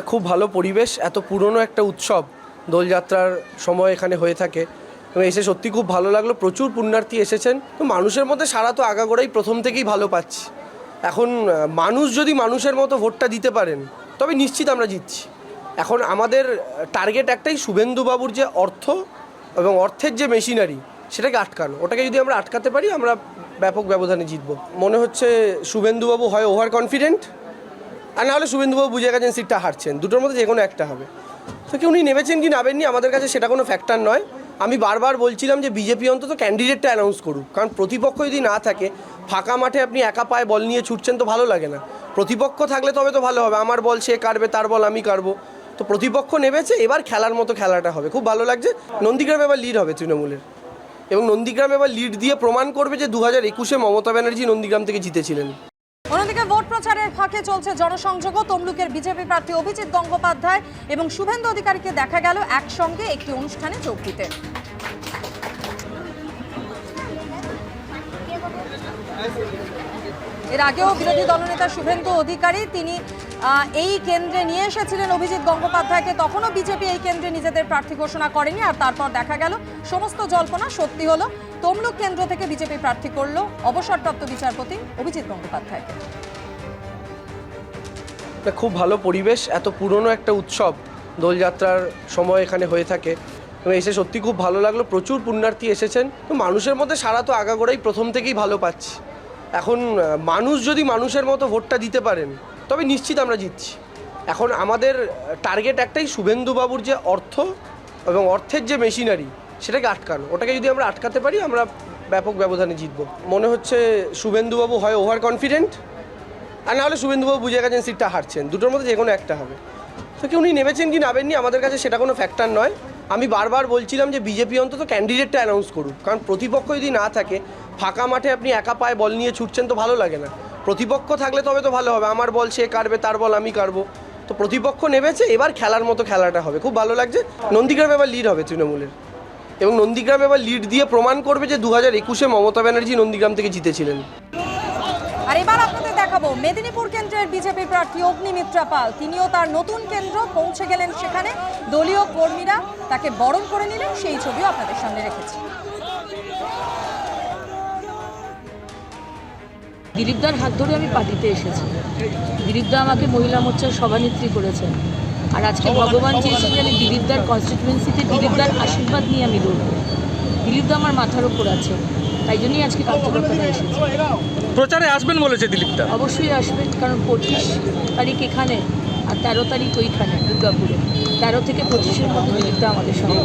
খুব ভালো পরিবেশ, এত পুরনো একটা উৎসব দোলযাত্রার সময় এখানে হয়ে থাকে। এবং এসে সত্যি খুব ভালো লাগল। প্রচুর পুণ্যার্থী এসেছেন। তো মানুষের মধ্যে সারা তো আগাগোড়াই প্রথম থেকেই ভালো পাচ্ছি। এখন মানুষ যদি মানুষের মতো ভোটটা দিতে পারেন, তবে নিশ্চিত আমরা জিতছি। এখন আমাদের টার্গেট একটাই শুভেন্দুবাবুর যে অর্থ এবং অর্থের যে মেশিনারি সেটাকে আটকানো। ওটাকে যদি আমরা আটকাতে পারি, আমরা ব্যাপক ব্যবধানে জিতবো। মনে হচ্ছে শুভেন্দুবাবু হয় ওভার কনফিডেন্ট আর নাহলে শুভেন্দুবাবু বুঝে গেছেন সিটটা হারছেন। দুটোর মধ্যে যে কোনো একটা হবে। তো কি উনি নেমেছেন কি নামেননি, আমাদের কাছে সেটা কোনো ফ্যাক্টর নয়। আমি বারবার বলছিলাম যে বিজেপি অন্তত ক্যান্ডিডেটটা অ্যানাউন্স করুক। কারণ প্রতিপক্ষ যদি না থাকে, ফাঁকা মাঠে আপনি একা পায়ে বল নিয়ে ছুটছেন তো ভালো লাগে না। প্রতিপক্ষ থাকলে তবে তো ভালো হবে। আমার বল সে কাটবে, তার বল আমি কাটবো। তো প্রতিপক্ষ নেমেছে, এবার খেলার মতো খেলাটা হবে। খুব ভালো লাগছে। নন্দীগ্রাম এবার লিড হবে তৃণমূলের। এবং নন্দীগ্রাম এবার লিড দিয়ে প্রমাণ করবে যে দু হাজার একুশে মমতা ব্যানার্জি নন্দীগ্রাম থেকে জিতেছিলেন। প্রচারের ফাঁকে চলছে জনসংযোগ তমলুকের বিজেপি প্রার্থী অভিজিৎ গঙ্গোপাধ্যায় এবং শুভেন্দু অধিকারীকে দেখা গেল একসঙ্গে একটি অনুষ্ঠানে যোগ দিতে। এর আগেও বিরোধী দলনেতা শুভেন্দু অধিকারী, তিনি এই কেন্দ্রে নিয়ে এসেছিলেন অভিজিৎ গঙ্গোপাধ্যায়কে। তখনও বিজেপি এই কেন্দ্রে নিজেদের প্রার্থী ঘোষণা করেনি আর তারপর দেখা গেল সমস্ত জল্পনা সত্যি হলো। তমলুক কেন্দ্র থেকে বিজেপি প্রার্থী করল অবসরপ্রাপ্ত বিচারপতি অভিজিৎ গঙ্গোপাধ্যায়কে। একটা খুব ভালো পরিবেশ, এত পুরনো একটা উৎসব দোলযাত্রার সময় এখানে হয়ে থাকে। এসে সত্যি খুব ভালো লাগল, প্রচুর পুণ্যার্থী এসেছেন। তো মানুষের মধ্যে সারা তো আগাগোড়াই প্রথম থেকেই ভালো পাচ্ছি। এখন মানুষ যদি মানুষের মতো ভোটটা দিতে পারেন, তবে নিশ্চিত আমরা জিতছি। এখন আমাদের টার্গেট একটাই শুভেন্দুবাবুর যে অর্থ এবং অর্থের যে মেশিনারি সেটাকে আটকানো। ওটাকে যদি আমরা আটকাতে পারি, আমরা ব্যাপক ব্যবধানে জিতবো। মনে হচ্ছে শুভেন্দুবাবু হয় ওভার কনফিডেন্ট আর নাহলে শুভেন্দুবাবু বুঝে গেছেন সিটটা হারছেন। দুটোর মধ্যে যে কোনো একটা হবে। তো কি উনি নেমেছেন কি নামেননি, আমাদের কাছে সেটা কোনো ফ্যাক্টর নয়। আমি বারবার বলছিলাম যে বিজেপি অন্তত ক্যান্ডিডেটটা অ্যানাউন্স করুক। কারণ প্রতিপক্ষ যদি না থাকে, ফাঁকা মাঠে আপনি একা পায়ে বল নিয়ে ছুটছেন তো ভালো লাগে না। প্রতিপক্ষ থাকলে তবে তো ভালো হবে। আমার বল সে কাটবে, তার বল আমি কাটবো। তো প্রতিপক্ষ নেমেছে, এবার খেলার মতো খেলাটা হবে। খুব ভালো লাগছে। নন্দীগ্রাম এবার লিড হবে তৃণমূলের। এবং নন্দীগ্রাম এবার লিড দিয়ে প্রমাণ করবে যে দু হাজার একুশে মমতা ব্যানার্জি নন্দীগ্রাম থেকে জিতেছিলেন। আর এবার আপনাদের দেখাবো। মেদিনীপুর কেন্দ্রের বিজেপি প্রার্থী অগ্নিমিত্রা পাল। তিনিও তার নতুন কেন্দ্র পৌঁছে গেলেন সেখানে। দলীয় কর্মীরা তাকে বরণ করে নিলেন, সেই ছবিও আপনাদের সামনে রেখেছি। দিলীপদার হাত ধরে আমি পার্টিতে এসেছি। দিলীপদা আমাকে মহিলা মোর্চার সভানেত্রী করেছেন। আর আজকে ভগবান চেয়েছেন যে আমি দিলীপদার কনস্টিটুয়েন্সিতে দিলীপদার আশীর্বাদ নিয়ে আমি লড়ব। দিলীপদা আমার মাথার ওপর আছে। তাই জন্যই আজকে কার্যকর্তারা এসেছে। প্রচারে আসবেন বলেছে দিলীপটা অবশ্যই আসবেন কারণ পঁচিশ তারিখ এখানে আর তেরো তারিখ ওইখানে দুর্গাপুরে। তেরো থেকে পঁচিশের মধ্যে দিলীপটা আমাদের সঙ্গে